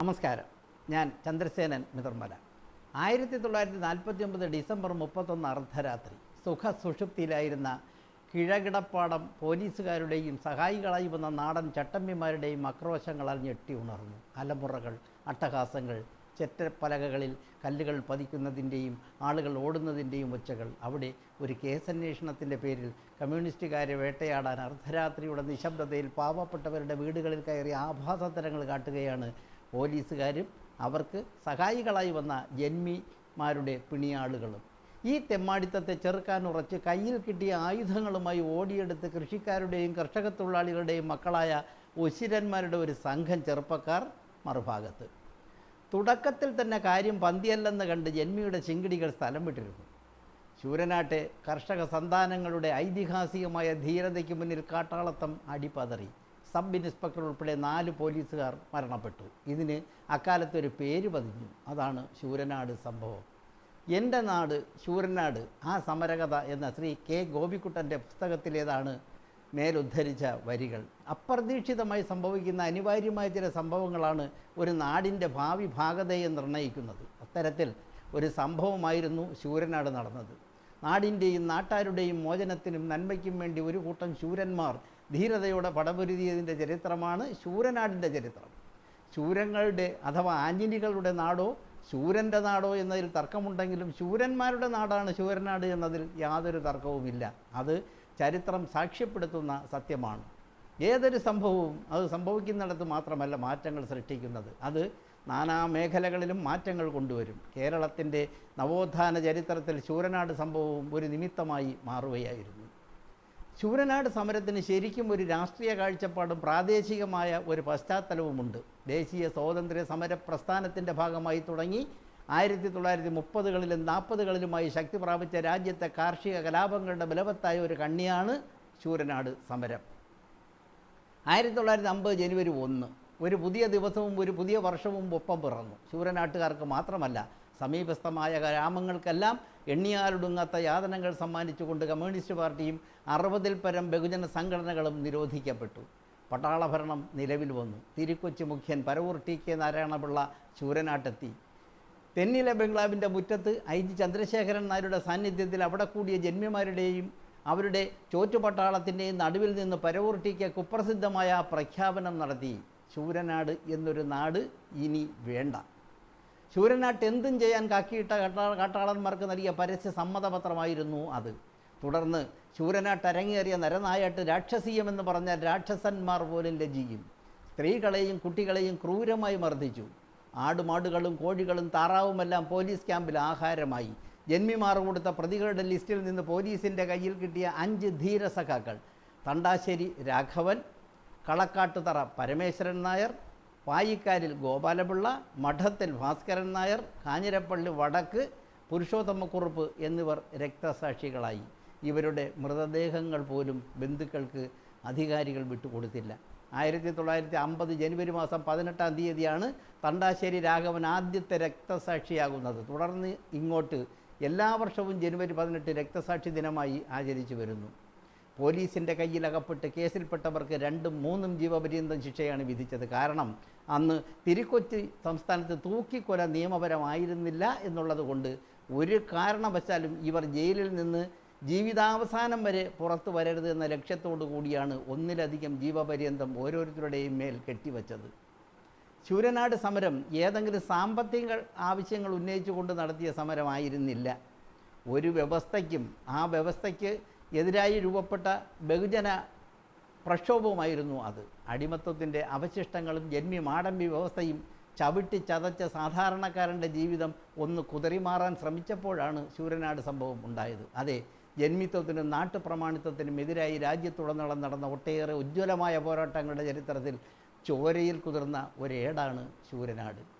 നമസ്കാരം. ഞാൻ ചന്ദ്രസേനൻ മിതർമല. ആയിരത്തി തൊള്ളായിരത്തി നാൽപ്പത്തി ഒമ്പത് ഡിസംബർ മുപ്പത്തൊന്ന് അർദ്ധരാത്രി സുഖ സുഷുപ്തിയിലായിരുന്ന കിഴകിടപ്പാടം പോലീസുകാരുടെയും സഹായികളായി വന്ന നാടൻ ചട്ടമ്പിമാരുടെയും ആക്രോശങ്ങളാൽ ഞെട്ടി ഉണർന്നു. അലമുറകൾ അട്ടഹാസങ്ങൾ ചെറ്റപ്പലകകളിൽ കല്ലുകൾ പതിക്കുന്നതിന്റെയും ആളുകൾ ഓടുന്നതിന്റെയും ഒച്ചകൾ. അവിടെ ഒരു കേസന്വേഷണത്തിന്റെ പേരിൽ കമ്മ്യൂണിസ്റ്റുകാരെ വേട്ടയാടാൻ അർദ്ധരാത്രിയുടെ നിശബ്ദതയിൽ പാവപ്പെട്ടവരുടെ വീടുകളിൽ കയറി ആഭാസത്തരങ്ങൾ കാട്ടുകയാണ് പോലീസുകാരും അവർക്ക് സഹായികളായി വന്ന ജന്മിമാരുടെ പിണിയാളുകളും. ഈ തെമ്മാടിത്തത്തെ ചെറുക്കാൻ ഉറച്ച് കയ്യിൽ കിട്ടിയ ആയുധങ്ങളുമായി ഓടിയെടുത്ത് കൃഷിക്കാരുടെയും കർഷക തൊഴിലാളികളുടെയും മക്കളായ ഉശിരന്മാരുടെ ഒരു സംഘം ചെറുപ്പക്കാർ മറുഭാഗത്ത്. തുടക്കത്തിൽ തന്നെ കാര്യം പന്തിയല്ലെന്ന് കണ്ട് ജന്മിയുടെ ചിങ്കിടികൾ സ്ഥലം വിട്ടിരുന്നു. ശൂരനാട്ടെ കർഷക സന്താനങ്ങളുടെ ഐതിഹാസികമായ ധീരതയ്ക്ക് മുന്നിൽ കാട്ടാളത്തം അടിപതറി. സബ് ഇൻസ്പെക്ടർ ഉൾപ്പെടെ നാല് പോലീസുകാർ മരണപ്പെട്ടു. ഇതിന് അക്കാലത്ത് ഒരു പേര് പതിഞ്ഞു. അതാണ് ശൂരനാട് സംഭവം. എന്റെ നാട് ശൂരനാട് ആ സമരകഥ എന്ന ശ്രീ കെ ഗോപിക്കുട്ടന്റെ പുസ്തകത്തിലേതാണ് മേലുദ്ധരിച്ച വരികൾ. അപ്രതീക്ഷിതമായി സംഭവിക്കുന്ന അനിവാര്യമായ ചില സംഭവങ്ങളാണ് ഒരു നാടിന്റെ ഭാവി ഭാഗതയെ നിർണയിക്കുന്നത് അത്തരത്തിൽ ഒരു സംഭവമായിരുന്നു ശൂരനാട് നടന്നത്. നാടിന്റെയും നാട്ടാരുടെയും മോചനത്തിനും നന്മയ്ക്കും വേണ്ടി ഒരു കൂട്ടം ശൂരന്മാർ ധീരതയോടെ പടപൊരുതിയതിന്റെ ചരിത്രമാണ് ശൂരനാടിന്റെ ചരിത്രം. ശൂരങ്ങളുടെ അഥവാ ആഞ്ഞിലികളുടെ നാടോ ശൂരന്റെ നാടോ എന്നതിൽ തർക്കമുണ്ടെങ്കിലും ശൂരന്മാരുടെ നാടാണ് ശൂരനാട് എന്നതിൽ യാതൊരു തർക്കവുമില്ല. അത് ചരിത്രം സാക്ഷ്യപ്പെടുത്തുന്ന സത്യമാണ്. ഏതൊരു സംഭവവും അത് സംഭവിക്കുന്നിടത്ത് മാത്രമല്ല മാറ്റങ്ങൾ സൃഷ്ടിക്കുന്നത്. അത് നാനാ മേഖലകളിലും മാറ്റങ്ങൾ കൊണ്ടുവരും. കേരളത്തിന്റെ നവോത്ഥാന ചരിത്രത്തിൽ ശൂരനാട് സംഭവവും ഒരു നിമിത്തമായി മാറുകയായിരുന്നു. ശൂരനാട് സമരത്തിന് ശരിക്കും ഒരു രാഷ്ട്രീയ കാഴ്ചപ്പാടും പ്രാദേശികമായ ഒരു പശ്ചാത്തലവുമുണ്ട്. ദേശീയ സ്വാതന്ത്ര്യ സമര പ്രസ്ഥാനത്തിന്റെ ഭാഗമായി തുടങ്ങി ആയിരത്തി തൊള്ളായിരത്തി മുപ്പതുകളിലും നാൽപ്പതുകളിലുമായി ശക്തി പ്രാപിച്ച രാജ്യത്തെ കാർഷിക കലാപങ്ങളുടെ ബലവത്തായ ഒരു കണ്ണിയാണ് ശൂരനാട് സമരം. ആയിരത്തി തൊള്ളായിരത്തി അമ്പത് ജനുവരി ഒന്ന് ഒരു പുതിയ ദിവസവും ഒരു പുതിയ വർഷവും ഒപ്പം പിറന്നു. ശൂരനാട്ടുകാർക്ക് മാത്രമല്ല സമീപസ്ഥമായ ഗ്രാമങ്ങൾക്കെല്ലാം എണ്ണിയാലൊടുങ്ങാത്ത യാതനകൾ സമ്മാനിച്ചുകൊണ്ട് കമ്മ്യൂണിസ്റ്റ് പാർട്ടിയും അറുപതിൽ പരം ബഹുജന സംഘടനകളും നിരോധിക്കപ്പെട്ടു. പട്ടാളഭരണം നിലവിൽ വന്നു. തിരുക്കൊച്ചി മുഖ്യൻ പരവൂർ ടി കെ നാരായണപിള്ള ശൂരനാട്ടെത്തി തെന്നില ബംഗ്ലാവിന്റെ മുറ്റത്ത് ഐ ജി ചന്ദ്രശേഖരൻ നായരുടെ സാന്നിധ്യത്തിൽ അവിടെ കൂടിയ ജന്മിമാരുടെയും അവരുടെ ചോറ്റുപട്ടാളത്തിന്റെയും നടുവിൽ നിന്ന് പരവൂർ ടി കെ കുപ്രസിദ്ധമായ പ്രഖ്യാപനം നടത്തി. ചൂരനാട് എന്നൊരു നാട് ഇനി വേണ്ട. ശൂരനാട്ട് എന്തും ചെയ്യാൻ കാക്കിയിട്ട കാട്ടാളന്മാർക്ക് നൽകിയ പരസ്യ സമ്മതപത്രമായിരുന്നു അത്. തുടർന്ന് ശൂരനാട്ട് അരങ്ങേറിയ നരനായാട്ട് രാക്ഷസീയമെന്ന് പറഞ്ഞാൽ രാക്ഷസന്മാർ പോലും ലജ്ജിക്കും. സ്ത്രീകളെയും കുട്ടികളെയും ക്രൂരമായി മർദ്ദിച്ചു. ആടുമാടുകളും കോഴികളും താറാവുമെല്ലാം പോലീസ് ക്യാമ്പിൽ ആഹാരമായി. ജന്മിമാർ കൊടുത്ത പ്രതികളുടെ ലിസ്റ്റിൽ നിന്ന് പോലീസിന്റെ കയ്യിൽ കിട്ടിയ അഞ്ച് ധീരസഖാക്കൾ. തണ്ടാശ്ശേരി രാഘവൻ കളക്കാട്ടുതറ പരമേശ്വരൻ നായർ പായിക്കാരിൽ ഗോപാലപിള്ള മഠത്തിൽ ഭാസ്കരൻ നായർ കാഞ്ഞിരപ്പള്ളി വടക്ക് പുരുഷോത്തമക്കുറുപ്പ് എന്നിവർ രക്തസാക്ഷികളായി. ഇവരുടെ മൃതദേഹങ്ങൾ പോലും ബന്ധുക്കൾക്ക് അധികാരികൾ വിട്ടുകൊടുത്തില്ല. ആയിരത്തി തൊള്ളായിരത്തി അമ്പത് ജനുവരി മാസം പതിനെട്ടാം തീയതിയാണ് തണ്ടാശ്ശേരി രാഘവൻ ആദ്യത്തെ രക്തസാക്ഷിയാകുന്നത്. തുടർന്ന് ഇങ്ങോട്ട് എല്ലാ വർഷവും ജനുവരി പതിനെട്ട് രക്തസാക്ഷി ദിനമായി ആചരിച്ചു വരുന്നു. പോലീസിന്റെ കയ്യിലകപ്പെട്ട് കേസിൽപ്പെട്ടവർക്ക് രണ്ടും മൂന്നും ജീവപര്യന്തം ശിക്ഷയാണ് വിധിച്ചത്. കാരണം അന്ന് തിരുക്കൊച്ചി സംസ്ഥാനത്ത് തൂക്കിക്കൊല നിയമപരമായിരുന്നില്ല എന്നുള്ളത് കൊണ്ട് ഒരു കാരണവശാലും ഇവർ ജയിലിൽ നിന്ന് ജീവിതാവസാനം വരെ പുറത്തു വരരുത് എന്ന ലക്ഷ്യത്തോടു കൂടിയാണ് ഒന്നിലധികം ജീവപര്യന്തം ഓരോരുത്തരുടെയും മേൽ കെട്ടിവച്ചത്. ശൂരനാട് സമരം ഏതെങ്കിലും സാമ്പത്തിക ആവശ്യങ്ങൾ ഉന്നയിച്ചുകൊണ്ട് നടത്തിയ സമരമായിരുന്നില്ല. ഒരു വ്യവസ്ഥയ്ക്കും ആ വ്യവസ്ഥയ്ക്ക് എതിരായി രൂപപ്പെട്ട ബഹുജന പ്രക്ഷോഭവുമായിരുന്നു അത്. അടിമത്വത്തിന്റെ അവശിഷ്ടങ്ങളും ജന്മി മാടമ്പി വ്യവസ്ഥയും ചവിട്ടി ചതച്ച സാധാരണക്കാരന്റെ ജീവിതം ഒന്ന് കുതറിമാറാൻ ശ്രമിച്ചപ്പോഴാണ് ശൂരനാട് സംഭവം ഉണ്ടായത്. അതെ ജന്മിത്വത്തിനും നാട്ടുപ്രമാണിത്വത്തിനും എതിരായി രാജ്യത്തുടനീളം നടന്ന ഒട്ടേറെ ഉജ്ജ്വലമായ പോരാട്ടങ്ങളുടെ ചരിത്രത്തിൽ ചോരയിൽ കുതിർന്ന ഒരേടാണ് ശൂരനാട്.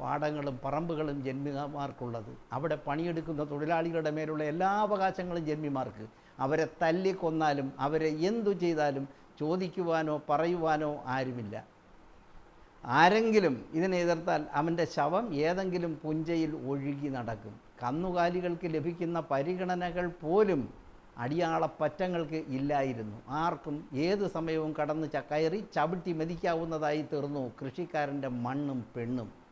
പാടങ്ങളും പറമ്പുകളും ജന്മിമാർക്കുള്ളത് അവിടെ പണിയെടുക്കുന്ന തൊഴിലാളികളുടെ മേലുള്ള എല്ലാ അവകാശങ്ങളും ജന്മിമാർക്ക്. അവരെ തല്ലിക്കൊന്നാലും അവരെ എന്തു ചെയ്താലും ചോദിക്കുവാനോ പറയുവാനോ ആരുമില്ല. ആരെങ്കിലും ഇതിനെ എതിർത്താൽ അവന്റെ ശവം ഏതെങ്കിലും പുഞ്ചയിൽ ഒഴുകി നടക്കും. കന്നുകാലികൾക്ക് ലഭിക്കുന്ന പരിഗണനകൾ പോലും അടിയാളപ്പറ്റങ്ങൾക്ക് ഇല്ലായിരുന്നു. ആർക്കും ഏത് സമയവും കടന്ന് ചക്കയറി കയറി ചവിട്ടി മെതിക്കാവുന്നതായി തീർന്നു കൃഷിക്കാരന്റെ മണ്ണും പെണ്ണും.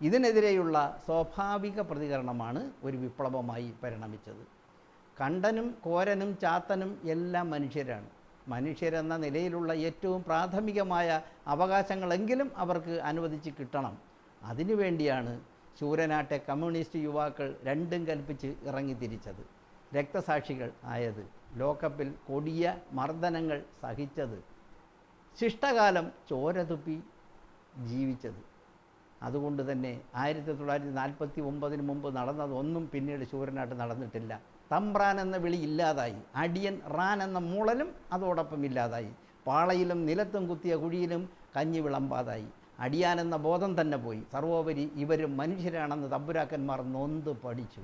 ഇതിനെതിരെയുള്ള സ്വാഭാവിക പ്രതികരണമാണ് ഒരു വിപ്ലവമായി പരിണമിച്ചത്. കണ്ടനും കോരനും ചാത്തനും എല്ലാം മനുഷ്യരാണ്. മനുഷ്യരെന്ന നിലയിലുള്ള ഏറ്റവും പ്രാഥമികമായ അവകാശങ്ങളെങ്കിലും അവർക്ക് അനുവദിച്ച് കിട്ടണം. അതിനുവേണ്ടിയാണ് ശൂരനാട്ടെ കമ്മ്യൂണിസ്റ്റ് യുവാക്കൾ രണ്ടും കൽപ്പിച്ച് ഇറങ്ങി തിരിച്ചത്. രക്തസാക്ഷികൾ ആയത്. ലോക്കപ്പിൽ കൊടിയ മർദ്ദനങ്ങൾ സഹിച്ചത്. ശിഷ്ടകാലം ചോരതുപ്പി ജീവിച്ചത്. അതുകൊണ്ട് തന്നെ ആയിരത്തി തൊള്ളായിരത്തി നാൽപ്പത്തി ഒമ്പതിന് മുമ്പ് നടന്നതൊന്നും പിന്നീട് ശൂരനായിട്ട് നടന്നിട്ടില്ല. തമ്പ്രാൻ എന്ന വിളി ഇല്ലാതായി. അടിയൻ റാൻ എന്ന മൂളലും അതോടൊപ്പം ഇല്ലാതായി. പാളയിലും നിലത്തും കുത്തിയ കുഴിയിലും കഞ്ഞി വിളമ്പാതായി. അടിയാൻ എന്ന ബോധം തന്നെ പോയി. സർവോപരി ഇവരും മനുഷ്യരാണെന്ന് തമ്പുരാക്കന്മാർ നൊന്ത് പഠിച്ചു.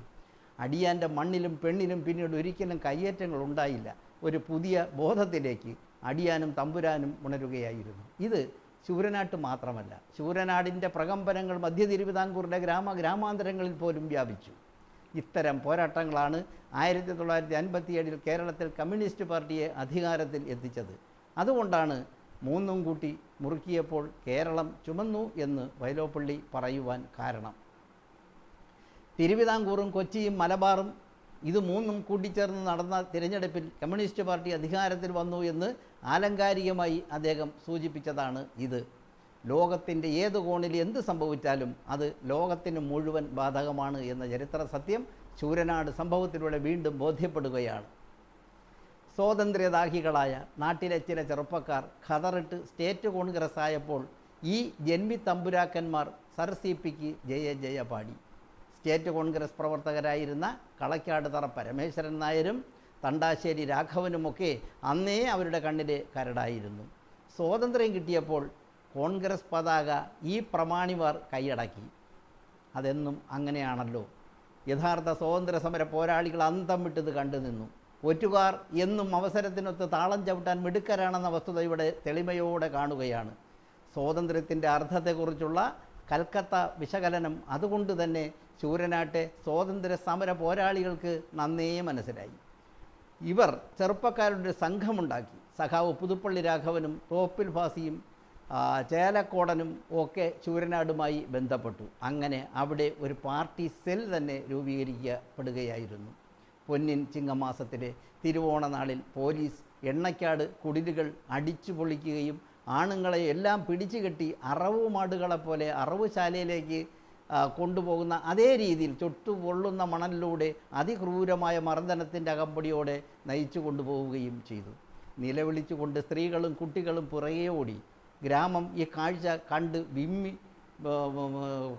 അടിയാന്റെ മണ്ണിലും പെണ്ണിലും പിന്നീട് ഒരിക്കലും കയ്യേറ്റങ്ങൾ ഉണ്ടായില്ല. ഒരു പുതിയ ബോധത്തിലേക്ക് അടിയാനും തമ്പുരാനും ഉണരുകയായിരുന്നു. ഇത് ശൂരനാട്ട് മാത്രമല്ല ശൂരനാടിന്റെ പ്രകമ്പനങ്ങൾ മധ്യ തിരുവിതാംകൂറിന്റെ ഗ്രാമ ഗ്രാമാന്തരങ്ങളിൽ പോലും വ്യാപിച്ചു. ഇത്തരം പോരാട്ടങ്ങളാണ് ആയിരത്തി തൊള്ളായിരത്തി അൻപത്തിയേഴിൽ കേരളത്തിൽ കമ്മ്യൂണിസ്റ്റ് പാർട്ടിയെ അധികാരത്തിൽ എത്തിച്ചത്. അതുകൊണ്ടാണ് മൂന്നും കൂട്ടി മുറുക്കിയപ്പോൾ കേരളം ചുമന്നു എന്ന് വൈലോപ്പള്ളി പറയുവാൻ കാരണം. തിരുവിതാംകൂറും കൊച്ചിയും മലബാറും ഇത് മൂന്നും കൂട്ടിച്ചേർന്ന് നടന്ന തിരഞ്ഞെടുപ്പിൽ കമ്മ്യൂണിസ്റ്റ് പാർട്ടി അധികാരത്തിൽ വന്നു എന്ന് ആലങ്കാരികമായി അദ്ദേഹം സൂചിപ്പിച്ചതാണ് ഇത്. ലോകത്തിന്റെ ഏത് കോണിൽ എന്ത് സംഭവിച്ചാലും അത് ലോകത്തിന് മുഴുവൻ ബാധകമാണ് എന്ന ചരിത്ര സത്യം ശൂരനാട് സംഭവത്തിലൂടെ വീണ്ടും ബോധ്യപ്പെടുകയാണ്. സ്വാതന്ത്ര്യദാഹികളായ നാട്ടിലെ ചില ചെറുപ്പക്കാർ ഖതറിട്ട് സ്റ്റേറ്റ് കോൺഗ്രസ് ആയപ്പോൾ ഈ ജന്മി തമ്പുരാക്കന്മാർ സർ സി പിക്ക് ജയ ജയ പാടി സ്റ്റേറ്റ് കോൺഗ്രസ് പ്രവർത്തകരായിരുന്ന കളക്കാട് തറ പരമേശ്വരൻ നായരും തണ്ടാശ്ശേരി രാഘവനുമൊക്കെ അന്നേ അവരുടെ കണ്ണിലെ കരടായിരുന്നു. സ്വാതന്ത്ര്യം കിട്ടിയപ്പോൾ കോൺഗ്രസ് പതാക ഈ പ്രമാണിമാർ കൈയടക്കി. അതെന്നും അങ്ങനെയാണല്ലോ. യഥാർത്ഥ സ്വാതന്ത്ര്യ സമര പോരാളികൾ അന്തം വിട്ടത് കണ്ടു നിന്നു. ഒറ്റുകാർ എന്നും അവസരത്തിനൊത്ത് താളം ചവിട്ടാൻ മിടുക്കരാണെന്ന വസ്തുത ഇവിടെ തെളിമയോടെ കാണുകയാണ്. സ്വാതന്ത്ര്യത്തിന്റെ അർത്ഥത്തെക്കുറിച്ചുള്ള കൽക്കത്ത വിശകലനം അതുകൊണ്ട് തന്നെ ശൂരനാട്ടെ സ്വാതന്ത്ര്യ സമര പോരാളികൾക്ക് നന്നേ മനസ്സിലായി. ഇവർ ചെറുപ്പക്കാരുടെ സംഘമുണ്ടാക്കി. സഖാവ് പുതുപ്പള്ളി രാഘവനും തോപ്പിൽ ഫാസിയും ചേലക്കോടനും ഒക്കെ ചൂരനാടുമായി ബന്ധപ്പെട്ടു. അങ്ങനെ അവിടെ ഒരു പാർട്ടി സെൽ തന്നെ രൂപീകരിക്കപ്പെടുകയായിരുന്നു. പൊന്നിൻ ചിങ്ങമാസത്തിലെ തിരുവോണനാളിൽ പോലീസ് എണ്ണയ്ക്കാട് കുടിലുകൾ അടിച്ചു പൊളിക്കുകയും ആണുങ്ങളെ എല്ലാം പിടിച്ചു കെട്ടി അറവുമാടുകളെ പോലെ അറവുശാലയിലേക്ക് കൊണ്ടുപോകുന്ന അതേ രീതിയിൽ ചൊട്ടു പൊള്ളുന്ന മണലിലൂടെ അതിക്രൂരമായ മർദ്ദനത്തിന്റെ അകമ്പടിയോടെ നയിച്ചു കൊണ്ടുപോവുകയും ചെയ്തു. നിലവിളിച്ചുകൊണ്ട് സ്ത്രീകളും കുട്ടികളും പുറകെ ഓടി. ഗ്രാമം ഈ കാഴ്ച കണ്ട് വിമ്മി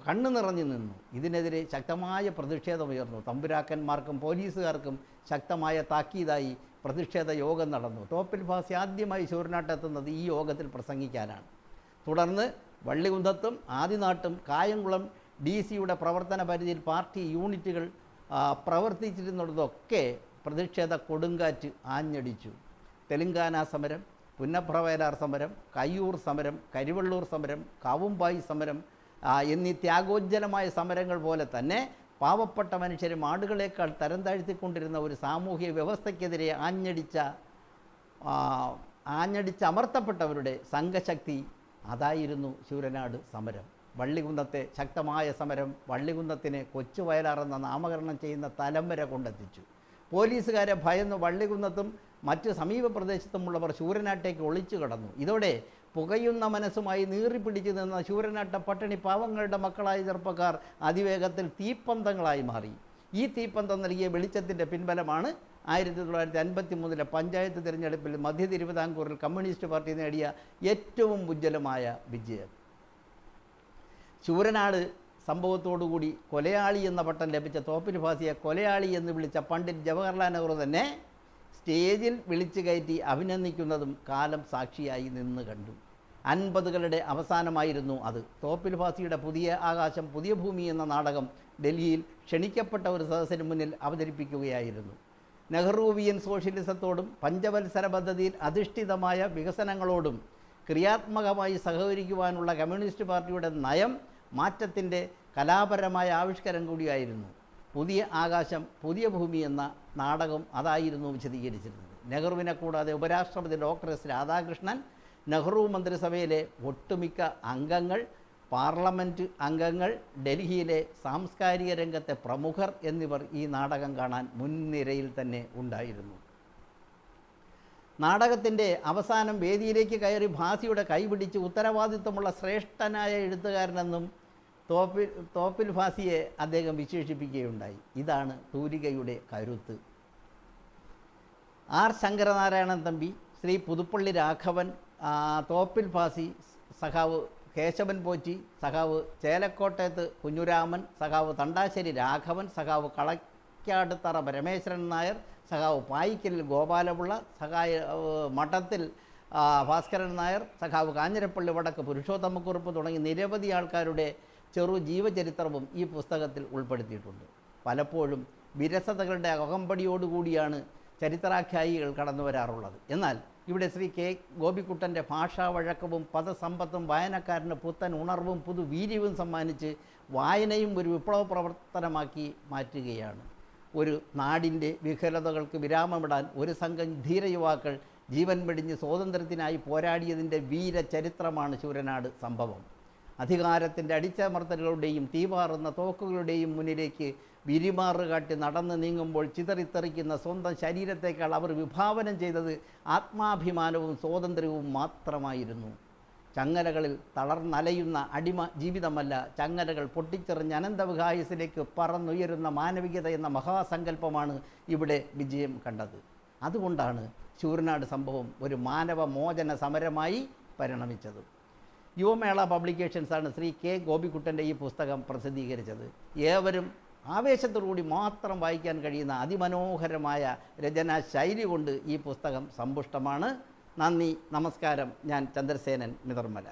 കണ്ണു നിറഞ്ഞു നിന്നു. ഇതിനെതിരെ ശക്തമായ പ്രതിഷേധമുയർന്നു. തമ്പുരാക്കന്മാർക്കും പോലീസുകാർക്കും ശക്തമായ താക്കീതായി പ്രതിഷേധ യോഗം നടന്നു. ടോപ്പിൽ ഫാസി ആദ്യമായി ശൂരനാട്ടെത്തുന്നത് ഈ യോഗത്തിൽ പ്രസംഗിക്കാനാണ്. തുടർന്ന് വള്ളികുന്തത്തും ആദിനാട്ടും കായംകുളം ഡി സിയുടെ പ്രവർത്തന പരിധിയിൽ പാർട്ടി യൂണിറ്റുകൾ പ്രവർത്തിച്ചിരുന്നതൊക്കെ പ്രതിഷേധ കൊടുങ്കാറ്റ് ആഞ്ഞടിച്ചു. തെലുങ്കാന സമരം പുന്നപ്രവയലാർ സമരം കയ്യൂർ സമരം കരിവള്ളൂർ സമരം കാവുംബായി സമരം എന്നീ ത്യാഗോജ്ജലമായ സമരങ്ങൾ പോലെ തന്നെ പാവപ്പെട്ട മനുഷ്യരും ആടുകളേക്കാൾ തരം താഴ്ത്തിക്കൊണ്ടിരുന്ന ഒരു സാമൂഹ്യ വ്യവസ്ഥയ്ക്കെതിരെ ആഞ്ഞടിച്ച ആഞ്ഞടിച്ച് അമർത്തപ്പെട്ടവരുടെ സംഘശക്തി അതായിരുന്നു ശൂരനാട് സമരം. വള്ളികുന്നത്തെ ശക്തമായ സമരം വള്ളികുന്നത്തിന് കൊച്ചു വയലാർ എന്ന നാമകരണം ചെയ്യുന്ന തലം വരെ കൊണ്ടെത്തിച്ചു. പോലീസുകാരെ ഭയന്ന് വള്ളികുന്നത്തും മറ്റ് സമീപ പ്രദേശത്തുമുള്ളവർ ശൂരനാട്ടേക്ക് ഒളിച്ചു കടന്നു. ഇതോടെ പുകയുന്ന മനസ്സുമായി നീറിപ്പിടിച്ചു നിന്ന ശൂരനാട്ട പട്ടിണി പാവങ്ങളുടെ മക്കളായ ചെറുപ്പക്കാർ അതിവേഗത്തിൽ തീപ്പന്തങ്ങളായി മാറി. ഈ തീപ്പന്തം നൽകിയ വെളിച്ചത്തിന്റെ പിൻബലമാണ് ആയിരത്തി തൊള്ളായിരത്തി അൻപത്തി മൂന്നിലെ പഞ്ചായത്ത് തിരഞ്ഞെടുപ്പിൽ മധ്യ തിരുവിതാംകൂറിൽ കമ്മ്യൂണിസ്റ്റ് പാർട്ടി നേടിയ ഏറ്റവും ഉജ്ജ്വലമായ വിജയം. ശൂരനാട് സംഭവത്തോടുകൂടി കൊലയാളി എന്ന പട്ടം ലഭിച്ച തോപ്പിന് കൊലയാളി എന്ന് വിളിച്ച പണ്ഡിറ്റ് ജവഹർലാൽ നെഹ്റു തന്നെ സ്റ്റേജിൽ വിളിച്ചു കയറ്റി അഭിനന്ദിക്കുന്നതും കാലം സാക്ഷിയായി നിന്ന് കണ്ടു. അൻപതുകളുടെ അവസാനമായിരുന്നു അത്. തോപ്പിൽ ഫാസിയുടെ പുതിയ ആകാശം പുതിയ ഭൂമി എന്ന നാടകം ഡൽഹിയിൽ ക്ഷണിക്കപ്പെട്ട ഒരു സദസ്സിന് മുന്നിൽ അവതരിപ്പിക്കുകയായിരുന്നു. നെഹ്റുവിയൻ സോഷ്യലിസത്തോടും പഞ്ചവത്സര പദ്ധതിയിൽ അധിഷ്ഠിതമായ വികസനങ്ങളോടും ക്രിയാത്മകമായി സഹകരിക്കുവാനുള്ള കമ്മ്യൂണിസ്റ്റ് പാർട്ടിയുടെ നയം മാറ്റത്തിന്റെ കലാപരമായ ആവിഷ്കരം കൂടിയായിരുന്നു. പുതിയ ആകാശം പുതിയ ഭൂമി എന്ന നാടകം അതായിരുന്നു വിശദീകരിച്ചിരുന്നത്. നെഹ്റുവിനെ കൂടാതെ ഉപരാഷ്ട്രപതി ഡോക്ടർ എസ് രാധാകൃഷ്ണൻ നെഹ്റു മന്ത്രിസഭയിലെ ഒട്ടുമിക്ക അംഗങ്ങൾ പാർലമെന്റ് അംഗങ്ങൾ ഡൽഹിയിലെ സാംസ്കാരിക രംഗത്തെ പ്രമുഖർ എന്നിവർ ഈ നാടകം കാണാൻ മുൻനിരയിൽ തന്നെ ഉണ്ടായിരുന്നു. നാടകത്തിന്റെ അവസാനം വേദിയിലേക്ക് കയറി ഭാസിയുടെ കൈപിടിച്ച് ഉത്തരവാദിത്വമുള്ള ശ്രേഷ്ഠനായ എഴുത്തുകാരനെന്നും തോപ്പിൽ തോപ്പിൽ ഭാസിയെ അദ്ദേഹം വിശേഷിപ്പിക്കുകയുണ്ടായി. ഇതാണ് തൂരികയുടെ കരുത്ത്. ആർ ശങ്കരനാരായണൻ തമ്പി ശ്രീ പുതുപ്പള്ളി രാഘവൻ തോപ്പിൽ ഫാസി സഖാവ് കേശവൻ പോറ്റി സഖാവ് ചേലക്കോട്ടയത്ത് കുഞ്ഞുരാമൻ സഖാവ് തണ്ടാശ്ശേരി രാഘവൻ സഖാവ് കളക്കാട്ടുത്തറ പരമേശ്വരൻ നായർ സഖാവ് പായിക്കലിൽ ഗോപാലപിള്ള സഖായ മഠത്തിൽ ഭാസ്കരൻ നായർ സഖാവ് കാഞ്ഞിരപ്പള്ളി വടക്ക് പുരുഷോത്തമക്കുറിപ്പ് തുടങ്ങി നിരവധി ആൾക്കാരുടെ ചെറു ജീവചരിത്രവും ഈ പുസ്തകത്തിൽ ഉൾപ്പെടുത്തിയിട്ടുണ്ട്. പലപ്പോഴും വിരസതകളുടെ അകമ്പടിയോടുകൂടിയാണ് ചരിത്രാഖ്യായികൾ കടന്നു വരാറുള്ളത്. എന്നാൽ ഇവിടെ ശ്രീ കെ. ഗോപിക്കുട്ടന്റെ ഭാഷാ വഴക്കവും പദസമ്പത്തും വായനക്കാരന് പുത്തൻ ഉണർവും പുതുവീര്യവും സമ്മാനിച്ച് വായനയും ഒരു വിപ്ലവ പ്രവർത്തനമാക്കി മാറ്റുകയാണ്. ഒരു നാടിന്റെ വിഹലതകൾക്ക് വിരാമമിടാൻ ഒരു സംഘം ധീര യുവാക്കൾ ജീവൻ വെടിഞ്ഞ് സ്വാതന്ത്ര്യത്തിനായി പോരാടിയതിന്റെ വീരചരിത്രമാണ് ശൂരനാട് സംഭവം. അധികാരത്തിന്റെ അടിച്ചമർത്തലുകളുടെയും തീപാറുന്ന തോക്കുകളുടെയും മുന്നിലേക്ക് വിരിമാറ് കാട്ടി നടന്നു നീങ്ങുമ്പോൾ ചിതറിത്തെറിക്കുന്ന സ്വന്തം ശരീരത്തേക്കാൾ അവർ വിഭാവനം ചെയ്തത് ആത്മാഭിമാനവും സ്വാതന്ത്ര്യവും മാത്രമായിരുന്നു. ചങ്ങലകളിൽ തളർന്നലയുന്ന അടിമ ജീവിതമല്ല ചങ്ങലകൾ പൊട്ടിച്ചെറിഞ്ഞ അനന്തവികായസിലേക്ക് പറന്നുയരുന്ന മാനവികത എന്ന മഹാസങ്കല്പമാണ് ഇവിടെ വിജയം കണ്ടത്. അതുകൊണ്ടാണ് ശൂരനാട് സംഭവം ഒരു മാനവ മോചന സമരമായി പരിണമിച്ചത്. യുവമേള പബ്ലിക്കേഷൻസാണ് ശ്രീ കെ ഗോപിക്കുട്ടന്റെ ഈ പുസ്തകം പ്രസിദ്ധീകരിച്ചത്. ഏവരും ആവേശത്തോടുകൂടി മാത്രം വായിക്കാൻ കഴിയുന്ന അതിമനോഹരമായ രചനാ ശൈലി കൊണ്ട് ഈ പുസ്തകം സമ്പുഷ്ടമാണ്. നന്ദി നമസ്കാരം. ഞാൻ ചന്ദ്രസേനൻ മിതർമല.